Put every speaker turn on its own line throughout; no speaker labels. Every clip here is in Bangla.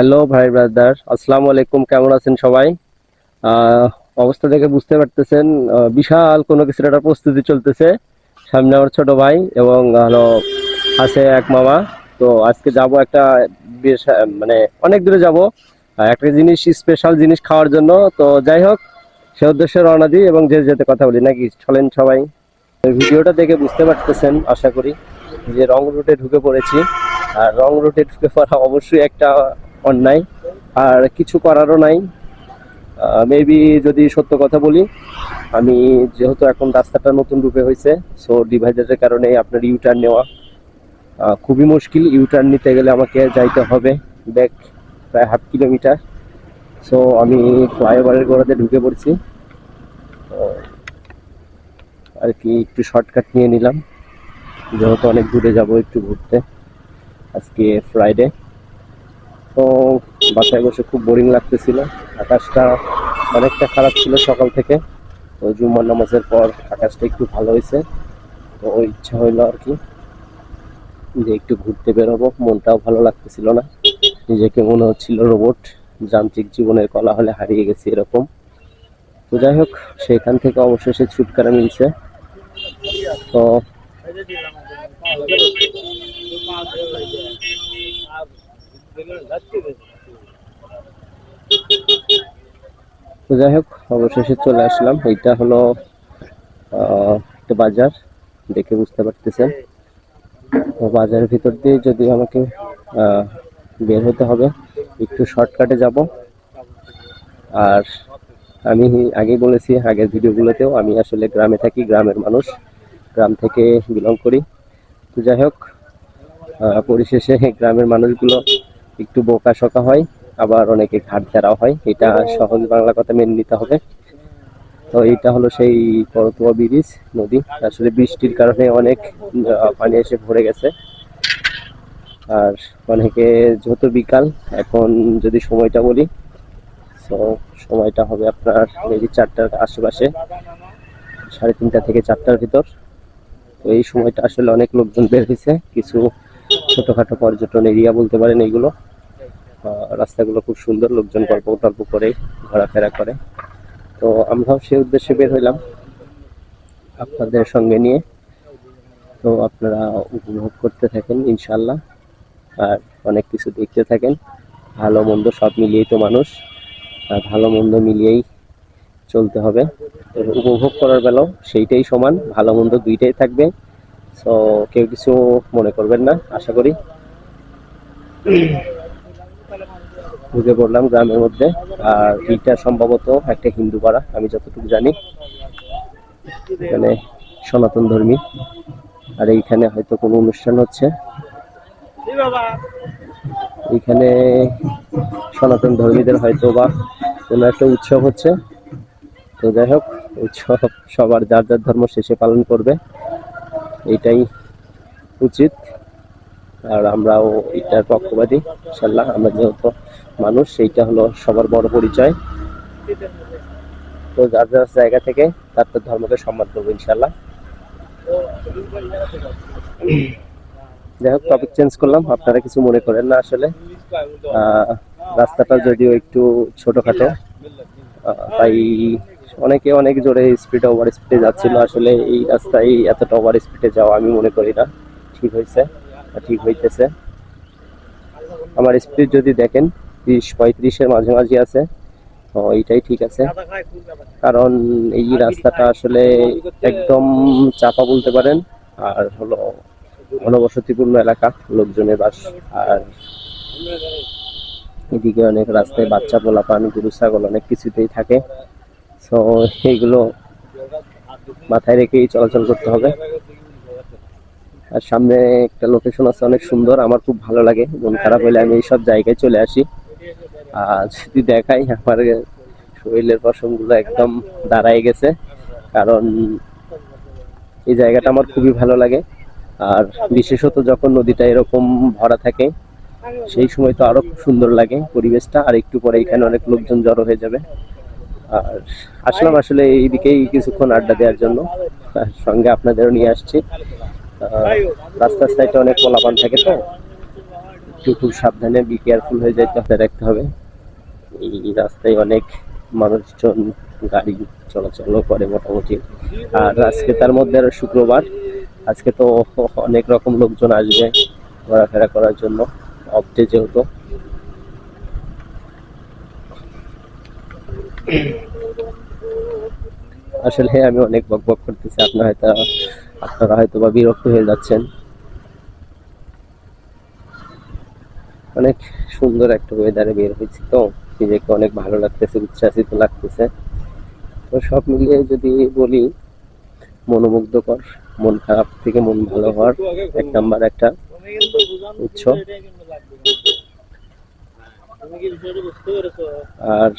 হ্যালো ভাই ব্রাদার আসসালামু আলাইকুম, কেমন আছেন সবাই? অবস্থা দেখে বুঝতে পারতেছেন বিশাল কোনো কিছুর একটা প্রস্তুতি চলতেছে সামনে আমার ছোট ভাই এবং হলো আছে এক মামা। তো আজকে যাব একটা বেশ মানে অনেক দূরে যাব। একটা জিনিস স্পেশাল জিনিস খাওয়ার জন্য। তো যাই হোক, সে উদ্দেশ্যে রওনা দিই এবং যে যেতে কথা বলি। নাকি চলেন সবাই? ভিডিওটা দেখে বুঝতে পারতেছেন, আশা করি যে রং রুটে ঢুকে পড়েছি। আর রং রুটে ঢুকে পড়া অবশ্যই একটা অন্যায়, আর কিছু করারও নাই। মেবি যদি সত্য কথা বলি, আমি যেহেতু এখন রাস্তাটা নতুন রূপে হয়েছে সো ডিভাইডারের কারণে আপনার ইউটার্ন নেওয়া খুবই মুশকিল। ইউটার্ন নিতে গেলে আমাকে যাইতে হবে ব্যাক প্রায় হাফ কিলোমিটার। সো আমি ফ্লাইওভারের গোড়াতে ঢুকে পড়ছি। আর কি একটু শর্টকাট নিয়ে নিলাম। যেহেতু অনেক দূরে যাব একটু ঘুরতে। আজকে ফ্রাইডে তো বাসায় বসে খুব বোরিং লাগতেছিল। আকাশটা অনেকটা খারাপ ছিল সকাল থেকে। তো জুম্মার নামাজের পর আকাশটা একটু ভালো হয়েছে। তো ইচ্ছা হইল আর কি যে একটু ঘুরতে বেরোবো। মনটাও ভালো লাগতেছিল না। নিজেকে মনে হচ্ছিল রোবট যান্ত্রিক জীবনের কলা হলে হারিয়ে গেছি এরকম। তো যাই হোক, সেখান থেকে অবশেষে ছুটকারা মিলছে। তো তো যাই হোক, অবশেষে চলে আসলাম। এইটা হলো একটা বাজার, দেখে বুঝতে পারতেছেন। তো বাজারের ভিতর দিয়ে যদি আমাকে বের হতে হবে, একটু শর্টকাটে যাব। আর আমি আগে বলেছি, আগের ভিডিওগুলোতেও আমি আসলে গ্রামে থাকি, গ্রামের মানুষ। গ্রাম থেকে বিলং করি। তো যাই হোক পরিশেষে গ্রামের মানুষগুলো একটু বোকা শোকা হয়, আবার অনেকে ঘাট তেরাও হয়। এটা সহজ বাংলা কথা মেনে নিতে হবে। তো এইটা হলো সেই করতোয়া ব্রিজ, নদী। আসলে বৃষ্টির কারণে অনেক পানি এসে ভরে গেছে। আর অনেকে, যেহেতু বিকাল, এখন যদি সময়টা বলি, তো সময়টা হবে আপনার মেবি চারটার আশেপাশে, সাড়ে তিনটা থেকে চারটার ভিতর। তো এই সময়টা আসলে অনেক লোকজন বের হয়েছে। কিছু ছোটখাটো পর্যটন এরিয়া বলতে পারেন এইগুলো রাস্তাগুলো খুব সুন্দর, লোকজন গল্প টল্প করে, ঘোরাফেরা করে। তো আমরাও সেই উদ্দেশ্যে বের হইলাম আপনাদের সঙ্গে নিয়ে। তো আপনারা উপভোগ করতে থাকেন ইনশাল্লাহ আর অনেক কিছু দেখতে থাকেন। ভালো মন্দ সব মিলিয়েই তো মানুষ। আর ভালো মন্দ মিলিয়েই চলতে হবে। উপভোগ করার বেলাও সেইটাই সমান, ভালো মন্দ দুইটাই থাকবে। সো কেউ কিছু মনে করবেন না, আশা করি। ঢুকে পড়লাম গ্রামের মধ্যে। আর এইটা সম্ভবত একটা হিন্দু পাড়া, আমি যতটুকু জানি। এখানে সনাতন ধর্মী। আর এইখানে হয়তো কোনো অনুষ্ঠান হচ্ছে। এইখানে সনাতন ধর্মীদের হয়তো বা কোনো একটা উৎসব হচ্ছে। তো যাই হোক, উৎসব সবার যার যার ধর্ম শেষে পালন করবে। এটাই উচিত। আর আমরাও এটার পক্ষপাতী ইনশাল্লাহ আমরা যেহেতু মানুষ, সেইটা হলো সবার বড় পরিচয়। তো যার যার জায়গা থেকে তার তার ধর্মকে সম্মান করব ইনশাল্লাহ যাই হোক টপিক চেঞ্জ করলাম। আপনারা কিছু মনে করেন না আসলে। রাস্তাটা যদিও একটু ছোটখাটো তাই অনেকে অনেক জোরে স্পিড ওভার স্পিডে যাচ্ছিল। আসলে এই রাস্তায় এতটা ওভার স্পিডে যাওয়া আমি মনে করি না। ঠিক হয়েছে। ঠিক হইতেছে। আমার স্পিড যদি দেখেন, তিরিশ পঁয়ত্রিশের মাঝামাঝি আছে তো এইটাই ঠিক আছে। কারণ এই রাস্তাটা আসলে একদম চাপা বলতে পারেন, আর হলো ঘনবসতিপূর্ণ এলাকা, লোকজনের বাস, আর এদিকে অনেক রাস্তায় বাচ্চা পোলাপান, গরু, ছাগল অনেক কিছুতেই থাকে। তো এইগুলো মাথায় রেখেই চলাচল করতে হবে। আর সামনে একটা লোকেশন আছে অনেক সুন্দর, আমার খুব ভালো লাগে। মন খারাপ হলে আমি এইসব জায়গায় চলে আসি। আর যদি দেখাই আমার শরীরের পশমগুলো একদম দাঁড়ায় গেছে, কারণ এই জায়গাটা আমার খুবই ভালো লাগে। আর বিশেষত যখন নদীটা এরকম ভরা থাকে, সেই সময় তো আরও খুব সুন্দর লাগে পরিবেশটা, আর একটু পরে এখানে অনেক লোকজন জড়ো হয়ে যাবে। আর আসলাম আসলে এইদিকেই কিছুক্ষণ আড্ডা দেওয়ার জন্য। সঙ্গে আপনাদেরও নিয়ে আসছি। রাস্তার সাইডে অনেক পোলাপান থাকে তো। একটু খুব সাবধানে বি কেয়ারফুল হয়ে যাইতে হবে রাখতে হবে। এই রাস্তায় অনেক মানুষজন গাড়ি চলাচলও করে মোটামুটি। আর আজকে তার মধ্যে শুক্রবার। আজকে তো অনেক রকম লোকজন আসবে ঘোরাফেরা করার জন্য অফ যেহেতু। আসলে আমি অনেক বক বক করতেছি, আপনার হয়তো আপনারা হয়তো বা বিরক্ত হয়ে যাচ্ছেন। অনেক সুন্দর একটা ওয়েদারে বের হয়েছি তো, নিজেকে অনেক ভালো লাগতেছে, উচ্ছ্বাসিত লাগতেছে। তো সব মিলিয়ে যদি বলি, মনোমুগ্ধকর, মন খারাপ থেকে মন ভালো হওয়ার এক নাম্বার একটা উৎস। আর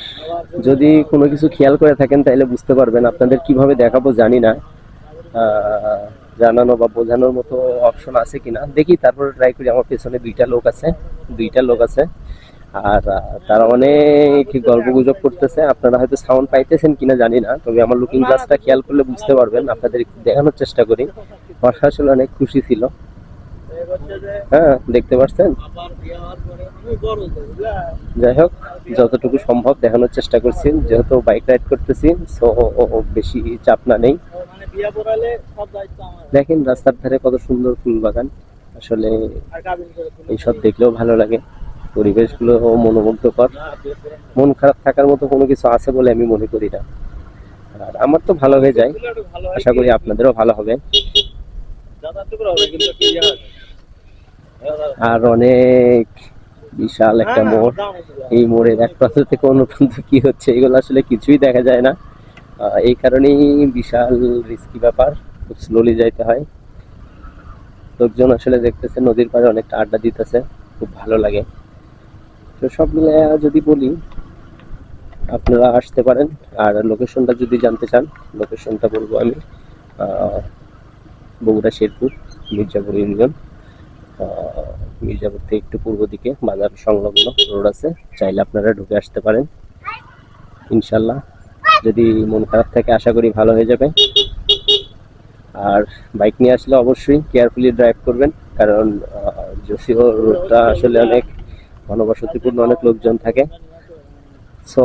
যদি কোনো কিছু খেয়াল করে থাকেন, তাহলে বুঝতে পারবেন আপনাদের কীভাবে দেখাবো জানি না। জানানো বা বোঝানোর মতো অপশন আছে কিনা? দেখি, তারপর ট্রাই করি। আমার পেছনে দুইটা লোক আছে, দুইটা লোক আছে। আর তারা অনেক গল্প গুজব করতেছে। আপনারা হয়তো সাউন্ড পাইতেছেন কিনা জানি না, তবে আমার লুকিং গ্লাসটা খেয়াল করলে বুঝতে পারবেন। আপনাদের দেখানোর চেষ্টা করি। বর্ষা আসলে অনেক খুশি ছিল। হ্যাঁ দেখতে পাচ্ছেন যাই হোক, যতটুকু সম্ভব দেখানোর চেষ্টা করছি। যেহেতু বাইক রাইড করতেছি সো বেশি চাপ না নেই। দেখেন রাস্তার ধারে কত সুন্দর ফুল বাগান। আসলে এইসব দেখলেও ভালো লাগে। পরিবেশগুলো মনোমুগ্ধকর। মন খারাপ থাকার মতো কোনো কিছু আছে বলে আমি মনে করি না। আর আমার তো ভালো হয়ে যায়। আশা করি আপনাদেরও ভালো হবে। আর অনেক বিশাল একটা মোড়। এই মোড়ের এক প্রান্ত থেকে অন্য প্রান্ত কি হচ্ছে এগুলো আসলে কিছুই দেখা যায় না। এই কারণেই বিশাল রিস্কি ব্যাপার, খুব স্লোলি যাইতে হয়। লোকজন আসলে দেখতেছে নদীর পাড়ে অনেকটা আড্ডা দিতেছে, খুব ভালো লাগে। তো সব মিলে যদি বলি, আপনারা আসতে পারেন, আর লোকেশনটা যদি জানতে চান লোকেশনটা বলব আমি বগুড়া, শেরপুর, মির্জাপুর ইউনিয়ন। মির্জাপুর থেকে একটু পূর্ব দিকে বাজার সংলগ্ন রোড আছে, চাইলে আপনারা ঢুকে আসতে পারেন। ইনশাল্লাহ। যদি মন খারাপ থাকে, আশা করি ভালো হয়ে যাবে। আর বাইক নিয়ে আসলে অবশ্যই কেয়ারফুলি ড্রাইভ করবেন, কারণ যদিও রোডটা আসলে অনেক ঘনবসতিপূর্ণ অনেক লোকজন থাকে। সো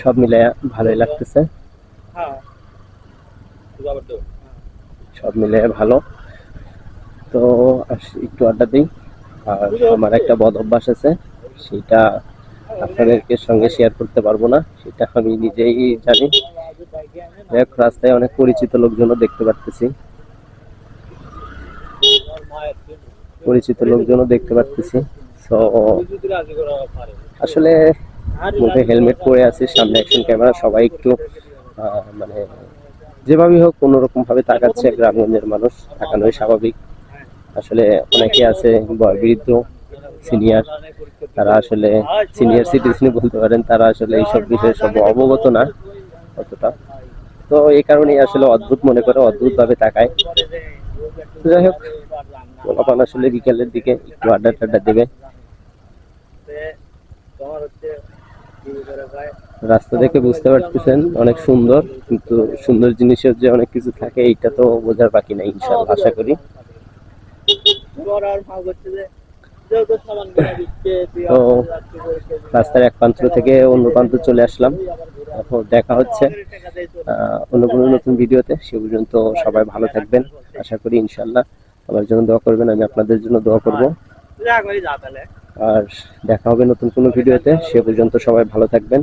সব মিলে ভালোই লাগতেছে। সব মিলে ভালো। তো একটু আড্ডা দিই। আর আমার একটা বদ অভ্যাস আছে, সেটা আপনাদেরকে সঙ্গে শেয়ার করতে পারব না, সেটা আমি নিজেই জানি। রাস্তায় অনেক পরিচিত লোকজনও দেখতে পারতেছি। পরিচিত লোকজনও দেখতে পারতেছি। আসলে মুখে হেলমেট পরে আছে, সামনে অ্যাকশন ক্যামেরা সবাই একটু মানে যেভাবেই হোক কোনো রকম ভাবে তাকাচ্ছে, গ্রামগঞ্জের মানুষ, তাকানোই স্বাভাবিক। আসলে অনেকে আছে বৃদ্ধ সিনিয়র তারা আসলে সিনিয়র সিটিজেন বলতে পারেন, তারা আসলে এইসব বিষয়ে সব অবগত না অতটা। তো এই কারণেই আসলে অদ্ভুত মনে করে অদ্ভুত ভাবে তাকায় যাই হোক পোলাপান আসলে বিকেলের দিকে একটু আড্ডা টাড্ডা দেবে। রাস্তা দেখে বুঝতে পারতেছেন অনেক সুন্দর, কিন্তু সুন্দর জিনিসের যে অনেক কিছু থাকে, এইটা তো বোঝার বাকি নাই আশা করি। তো রাস্তার এক প্রান্ত থেকে অন্য প্রান্ত চলে আসলাম। এখন দেখা হচ্ছে। অন্য কোনো নতুন ভিডিওতে সে পর্যন্ত সবাই ভালো থাকবেন। আশা করি ইনশাল্লাহ আমার জন্য দোয়া করবেন আমি আপনাদের জন্য দোয়া করব। আর দেখা হবে নতুন কোনো ভিডিওতে সে পর্যন্ত সবাই ভালো থাকবেন।